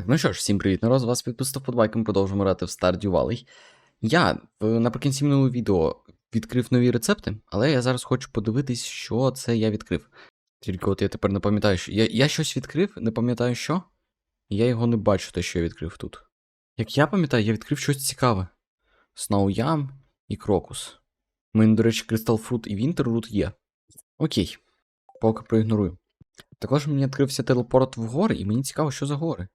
Так, ну що ж, всім привіт, народ, з вас підписав подбайк, ми продовжуємо грати в Stardew Valley. Я наприкінці минулого відео відкрив нові рецепти, але я зараз хочу подивитись, що це я відкрив. Тільки от я тепер не пам'ятаю, що. Я, я щось відкрив, не пам'ятаю що. і Я його не бачу, те, що я відкрив тут. Як я пам'ятаю, я відкрив щось цікаве: Yam і Крокус. У мене, до речі, Crystal Fruit і Winter Root є. Окей, поки проігнорую. Також мені відкрився телепорт в гори, і мені цікаво, що за гори.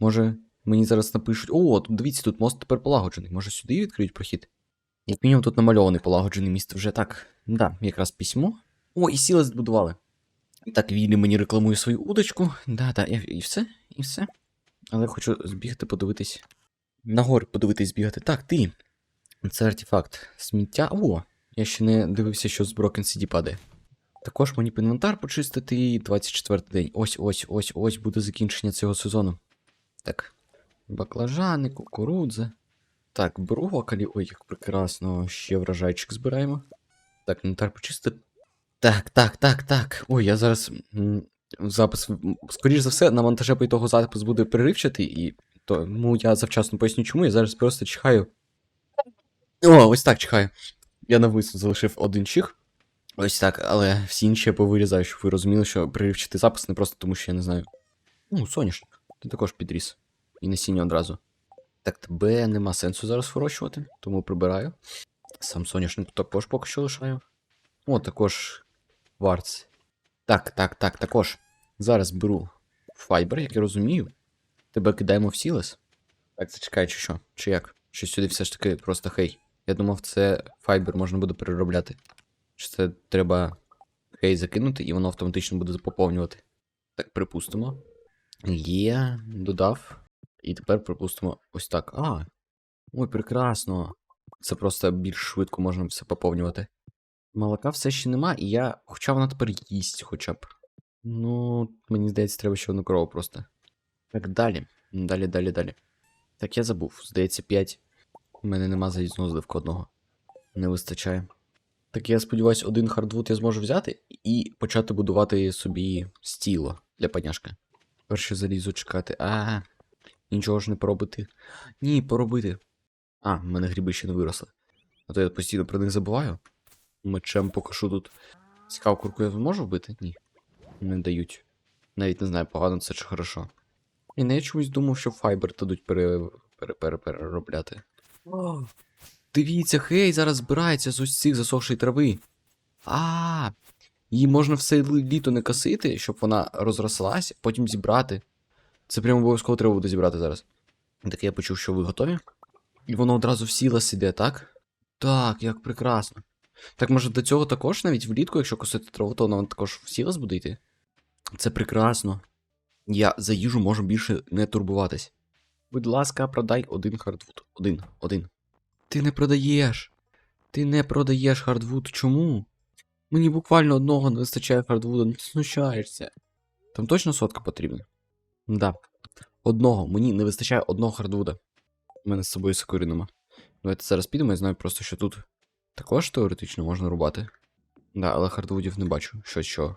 Може, мені зараз напишуть: о, тут дивіться, тут мост тепер полагоджений. Може сюди відкриють прохід? Як мінімум тут намальований полагоджений міст вже так. Да, якраз письмо. О, і сіли збудували. Так, Віллі мені рекламує свою удочку. Да, да, і, все, і все. Але хочу збігати, подивитись. На гори подивитись збігати. Так, ти. Це артефакт. Сміття. О, я ще не дивився, що з Broken CD падає. Також мені інвентар почистити 24 день. Ось ось ось ось буде закінчення цього сезону. Так. Баклажани, кукурудза. Так, брокколі. Ой, як прекрасно. Ще врожайчик збираємо. Так, інвентар почистити. Так, так, так, так. Ой, я зараз. Запис. Скоріш за все, на монтаже по того запис буде переривчатий, і тому я завчасно поясню, чому. Я зараз просто чихаю. О, ось так чихаю. Я навмисно залишив один чих. Ось так, але всі інші я повирізаю, щоб ви розуміли, що переривчатий запис не просто тому, що я не знаю. Ну, соняшник. Ти також підріс. І насіння одразу. Так, тебе нема сенсу зараз вирощувати, тому прибираю. Сам соняшник також поки що лишаю. О, також варц. Так, так, так, також. Зараз беру файбер, як я розумію. Тебе кидаємо в сілес. Так, зачекай, чи що? Чи як? Чи сюди все ж таки просто хей. Я думав, це файбер можна буде переробляти. Чи це треба хей закинути, і воно автоматично буде поповнювати. Так, припустимо. Є, додав. І тепер припустимо ось так. А. Ой, прекрасно. Це просто більш швидко можна все поповнювати. Молока все ще нема, і я. Хоча вона тепер їсть хоча б. Ну, мені здається, треба ще одну корову просто. Так, далі. Далі, далі, далі. Так, я забув. Здається, 5. У мене нема заїзного зливка одного. Не вистачає. Так я сподіваюся, один хардвуд я зможу взяти і почати будувати собі стіло для паняшка. Перше залізо чекати. А, нічого ж не поробити. Ні, поробити. А, в мене гриби ще не виросли. А то я постійно про них забуваю. Мечем покашу тут. Цікаво, курку я зможу вбити? Ні. Не дають. Навіть не знаю, погано це чи хорошо. І не я чомусь думав, що файбер дадуть пере... Пере... Пере... переробляти. О, дивіться, хей, зараз збирається з цих засохшої трави. А, її можна все літо не косити, щоб вона розрослась, потім зібрати. Це прямо обов'язково треба буде зібрати зараз. Так я почув, що ви готові. І воно одразу в сілас іде, так? Так, як прекрасно. Так, може до цього також навіть влітку, якщо косити траву, то воно також в сілас буде йти? Це прекрасно. Я за їжу можу більше не турбуватись. Будь ласка, продай один хардвуд. Один, один. Ти не продаєш. Ти не продаєш хардвуд. Чому? Мені буквально одного не вистачає хардвуда, ну ти знущаєшся. Там точно сотка потрібна? Да. Одного. Мені не вистачає одного хардвуда. У мене з собою сокири нема. Давайте зараз підемо, я знаю просто, що тут також теоретично можна рубати. Да, але хардвудів не бачу. Що що.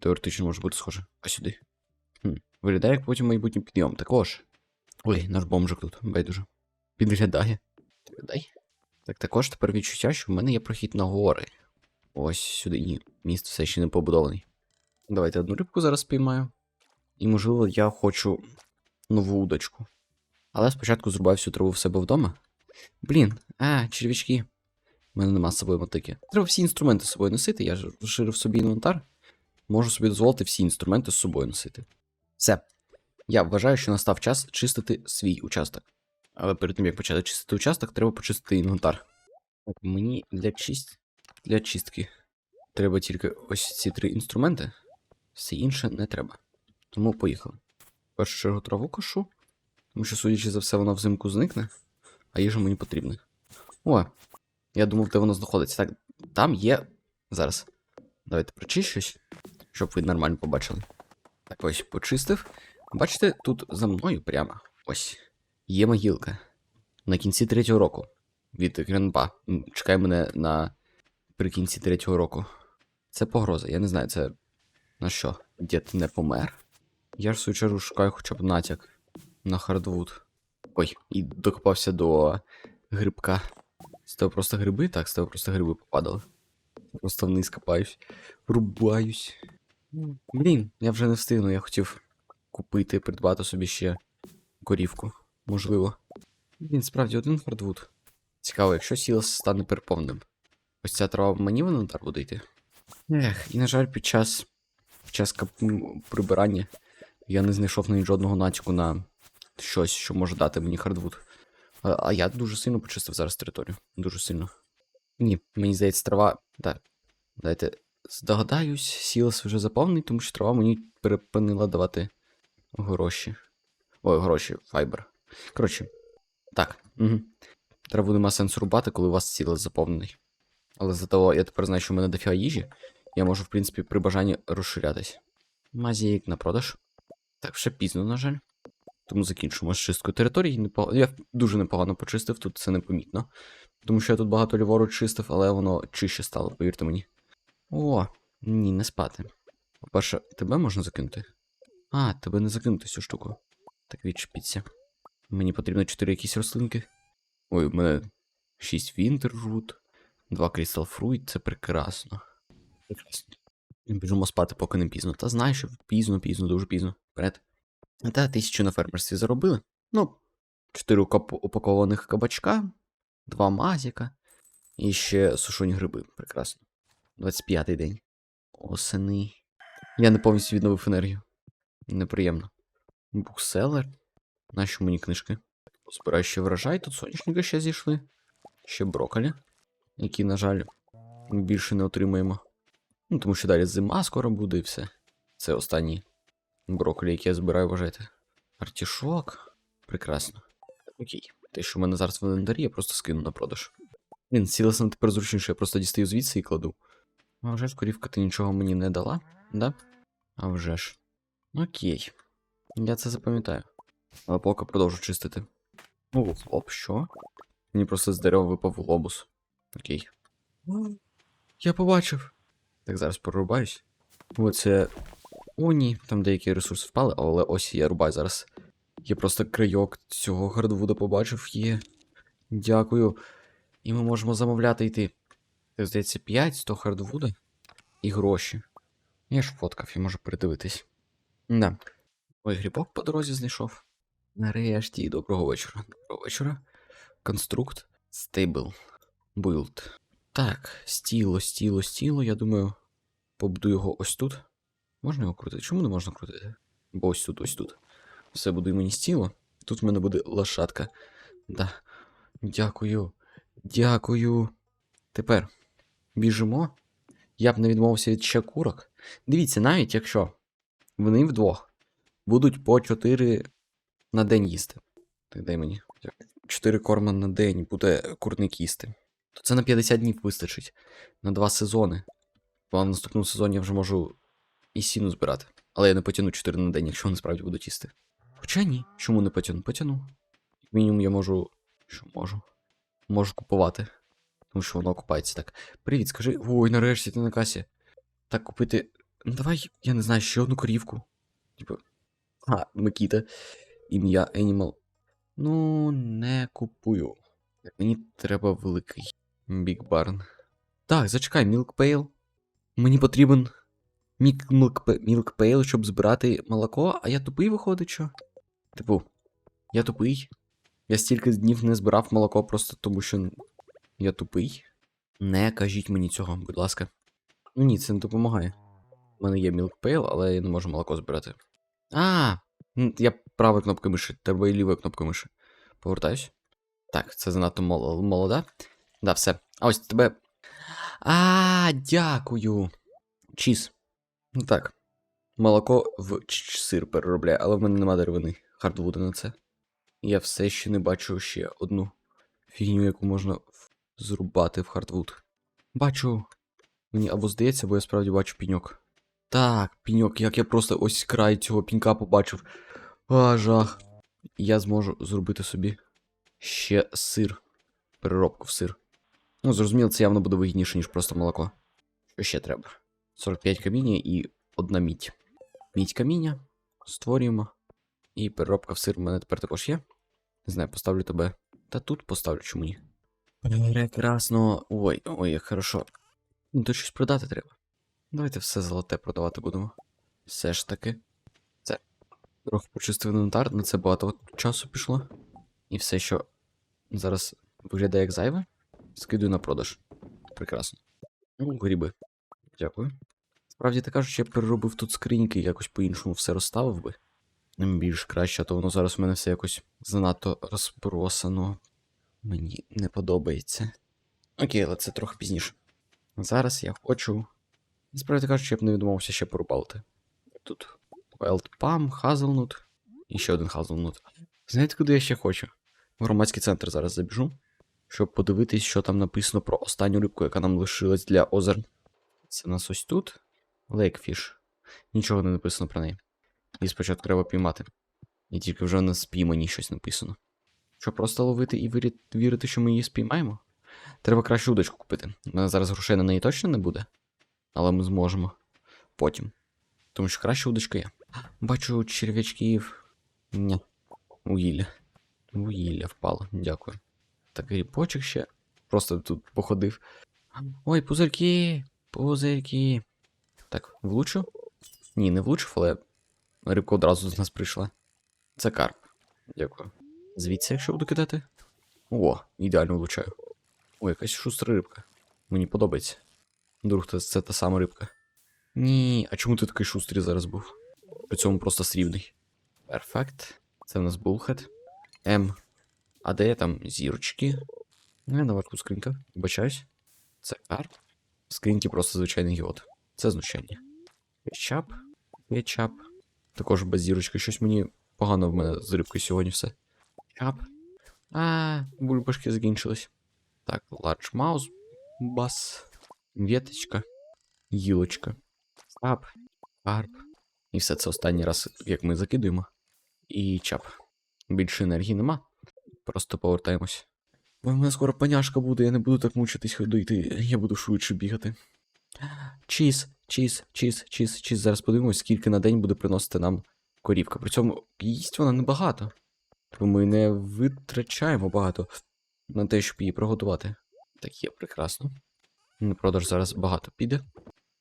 Теоретично може бути схоже. А сюди. Хм. Виглядає як потім майбутній підйом. Також. Ой, наш бомжик тут, байдуже. Підглядає. Дай. Так також тепер відчуття, що в мене є прохід на гори. Ось сюди. Ні, міст все ще не побудований. Давайте одну рибку зараз спіймаю. І, можливо, я хочу нову удочку. Але спочатку зрубаю всю траву в себе вдома. Блін, а, червячки. У мене нема з собою мотики. Треба всі інструменти з собою носити. Я ж розширив собі інвентар. Можу собі дозволити всі інструменти з собою носити. Все. Я вважаю, що настав час чистити свій участок. Але перед тим як почати чистити участок, треба почистити інвентар. Так, мені для чист... для чистки треба тільки ось ці три інструменти. Все інше не треба. Тому поїхали. Першу чергу траву кошу, тому що, судячи за все, вона взимку зникне, а їжа мені потрібна. О, я думав, де воно знаходиться. Так, там є. Зараз. Давайте прочищусь, щоб ви нормально побачили. Так, ось почистив. Бачите, тут за мною прямо ось є могилка. На кінці третього року. Від Гренпа. Чекай мене на прикінці третього року. Це погроза, я не знаю, це на що? Дід не помер? Я ж в свою чергу шукаю хоча б натяк. на хардвуд. Ой, і докопався до грибка. З тебе просто гриби? Так, з тебе просто гриби попадали. Просто вниз копаюсь. Рубаюсь. Блін, я вже не встигну, я хотів купити, придбати собі ще корівку. Можливо. Він справді один хардвуд. Цікаво, якщо сілос стане переповненим. Ось ця трава мені в інвентар буде йти. Ех, і на жаль, під час, під час кап... прибирання я не знайшов навіть жодного натяку на щось, що може дати мені хардвуд. А, а я дуже сильно почистив зараз територію. Дуже сильно. Ні, мені здається, трава. Так. Дайте здогадаюсь, сілос вже заповнений, тому що трава мені перепинила давати гроші. Ой, гроші, файбер. Коротше, так. Угу. Траву нема сенсу рубати, коли у вас сілос заповнений. Але зато я тепер знаю, що в мене дофіга їжі. Я можу, в принципі, при бажанні розширятись. Мазік на продаж. Так, ще пізно, на жаль. Тому закінчимо з чисткою території. Я дуже непогано почистив, тут це непомітно. Тому що я тут багато ліворуч чистив, але воно чище стало, повірте мені. О, ні, не спати. По-перше, тебе можна закинути? А, тебе не закинути цю штуку. Так відчепіться. Мені потрібно 4 якісь рослинки. Ой, у мене 6 Winterroot, 2 Crystal Fruit, це прекрасно. Прекрасно. Біжимо спати, поки не пізно. Та знаю, що пізно, пізно, дуже пізно. Вперед. Та тисячу на фермерстві заробили. Ну, 4 упакованих кабачка, 2 мазіка і ще сушені гриби. Прекрасно. 25-й день. Осени. Я не повністю відновив енергію. Неприємно. Букселер. Нащо мені книжки? Збираю ще врожай, тут соняшники ще зійшли. Ще брокколі, які, на жаль, більше не отримаємо. Ну, тому що далі зима скоро буде і все. Це останні брокколі, які я збираю, вважайте. Артішок. Прекрасно. Окей. Те, що в мене зараз в інвентарі, я просто скину на продаж. Він сілесно тепер зручніше, я просто дістаю звідси і кладу. А вже ж корівка ти нічого мені не дала, да? А вже ж. Окей. Я це запам'ятаю. Але поки продовжу чистити. О, хлоп, що? Мені просто з дерева випав лобус. Окей. Я побачив. Так, зараз прорубаюсь. Оце. О, ні, там деякі ресурси впали, але ось я рубаю зараз. Я просто крайок цього хардвуда побачив, є. Дякую. І ми можемо замовляти йти. Так, здається, 5 100 хардвуда і гроші. Я ж фоткав, я можу передивитись. Да. Ой, грибок по дорозі знайшов. Нарешті, доброго вечора. Доброго вечора. Конструкт. Стейбл. Build. Так, стіло, стіло, стіло. Я думаю, побуду його ось тут. Можна його крутити? Чому не можна крутити? Бо ось тут, ось тут. Все буде мені стіло. Тут в мене буде лошадка. Да. Дякую. Дякую. Тепер біжимо. Я б не відмовився від ще курок. Дивіться, навіть якщо вони вдвох будуть по 4 на день їсти. Так дай мені. 4 корма на день буде курник їсти. То це на 50 днів вистачить. На 2 сезони. Бо в наступному сезоні я вже можу і сіну збирати. Але я не потягну 4 на день, якщо вони справді будуть їсти. Хоча ні. Чому не потягну? Потягну. Як мінімум я можу. Що можу? Можу купувати. Тому що воно окупається так. Привіт, скажи. Ой, нарешті ти на касі. Так купити. Ну давай, я не знаю, ще одну корівку. Типу. А, Микіта. Ім'я Animal. Ну, не купую. Мені треба великий Big Barn. Так, зачекай, Milk Мені потрібен Pail, щоб збирати молоко, а я тупий виходить, що? Типу, я тупий. Я стільки днів не збирав молоко просто тому, що я тупий. Не кажіть мені цього, будь ласка. Ну ні, це не допомагає. У мене є Milk але я не можу молоко збирати. А, я правою кнопкою миші, треба і лівою кнопкою миші. Повертаюсь. Так, це занадто молода. Да, все. А ось тебе. А, дякую. Чіз. Ну так. Молоко в сир переробляє, але в мене нема деревини. Хардвуда на це. Я все ще не бачу ще одну фігню, яку можна зрубати в хардвуд. Бачу. Мені або здається, або я справді бачу піньок. Так, піньок, як я просто ось край цього пінька побачив. А, жах. Я зможу зробити собі ще сир. Переробку в сир. Ну, зрозуміло, це явно буде вигідніше, ніж просто молоко. Що ще треба? 45 каміння і одна мідь. Мідь каміння. Створюємо. І переробка в сир в мене тепер також є. Не знаю, поставлю тебе. Та тут поставлю чому ні. Прекрасно. Ой, ой, як хорошо. Ну, то щось продати треба. Давайте все золоте продавати будемо. Все ж таки. Це. Трохи почистив інвентар, на це багато часу пішло. І все, що зараз виглядає як зайве, скидую на продаж. Прекрасно. Ну, гріби. Дякую. Справді так кажучи, я переробив тут скриньки, якось по-іншому все розставив би. Більш краще, а то воно зараз у мене все якось занадто розбросано. Мені не подобається. Окей, але це трохи пізніше. Зараз я хочу. Справді кажучи, я б не відмовився ще порубалити. Тут Wild Palm, Hazelnut і ще один Hazelnut. Знаєте, куди я ще хочу? В громадський центр зараз забіжу, щоб подивитись, що там написано про останню рибку, яка нам лишилась для озер. Це у нас ось тут. Lakefish. Нічого не написано про неї. І спочатку треба піймати. І тільки вже на спіймані щось написано. Що просто ловити і вірити, що ми її спіймаємо? Треба краще удочку купити. У мене зараз грошей на неї точно не буде. Але ми зможемо. Потім. Тому що краще удочка є. Бачу черв'ячків. Ні. Вугілля. Вугілля впало. Дякую. Так, грібочок ще. Просто тут походив. Ой, пузирки! Пузирки. Так, влучу? Ні, не влучив, але рибка одразу з нас прийшла. Це карп. Дякую. Звідси, якщо буду кидати. О, ідеально влучаю. О, якась шустра рибка. Мені подобається. Друг, це та сама рибка. Ні, а чому ти такий шустрий зараз був? При цьому просто срібний. Перфект. Це в нас булхет. М. А де там зірочки? Не, наверху скринька. Вибачаюсь. Це карп. В скриньки просто звичайний гіот. Це знущання. Кетчап. Кетчап. Також без зірочки. Щось мені погано в мене з рибкою сьогодні все. Чап. А, бульбашки закінчились. Так, large mouse, бас, веточка, гілочка, чап, карп. І все це останній раз, як ми закидуємо. І чап. Більше енергії нема. Просто повертаємось. Бо в мене скоро паняшка буде, я не буду так мучитись ходити, я буду швидше бігати. Чіз, чіз, чіз, чіз, чіз. Зараз подивимось, скільки на день буде приносити нам корівка. При цьому їсть вона небагато. Бо ми не витрачаємо багато на те, щоб її приготувати. Так є, прекрасно. На продаж зараз багато піде.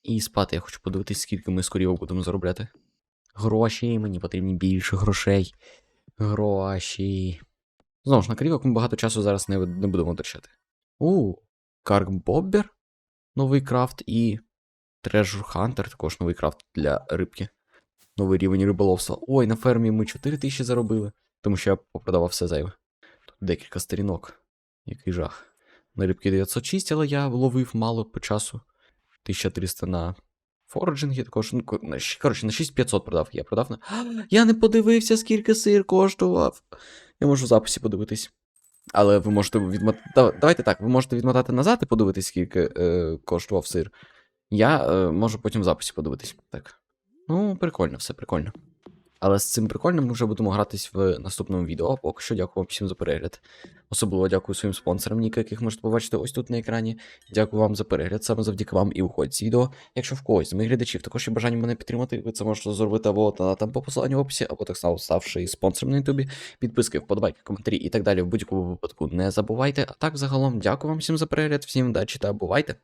І спати я хочу подивитись, скільки ми з корівок будемо заробляти. Гроші, мені потрібні більше грошей. Гроші. Знову ж на корівок ми багато часу зараз не, не будемо витрачати. У, Карк Боббер. Новий крафт і Treasure Hunter, також новий крафт для рибки. Новий рівень риболовства. Ой, на фермі ми 4 тисячі заробили, тому що я попродавав все зайве. Тут декілька сторінок. Який жах. На рибки 906, але я ловив мало по часу. 1300 на форджингі, також. Ну, коротше, на 6500 продав. Я продав на. Я не подивився, скільки сир коштував. Я можу в записі подивитись. Але ви можете відмотати. Давайте так, ви можете відмотати назад і подивитись, скільки е, коштував сир. Я е, можу потім в записі подивитись. Так. Ну, прикольно, все прикольно. Але з цим прикольним ми вже будемо гратись в наступному відео. Поки що дякую вам всім за перегляд. Особливо дякую своїм спонсорам, ніка, яких можете побачити ось тут на екрані. Дякую вам за перегляд. Саме завдяки вам і виходить з відео. Якщо в когось з моїх глядачів також є бажання мене підтримати, ви це можете зробити або та- там по посиланню в описі, або так само ставши спонсором на ютубі. Підписки, вподобайки, коментарі і так далі в будь-якому випадку не забувайте. А так, загалом, дякую вам всім за перегляд, всім удачі та бувайте!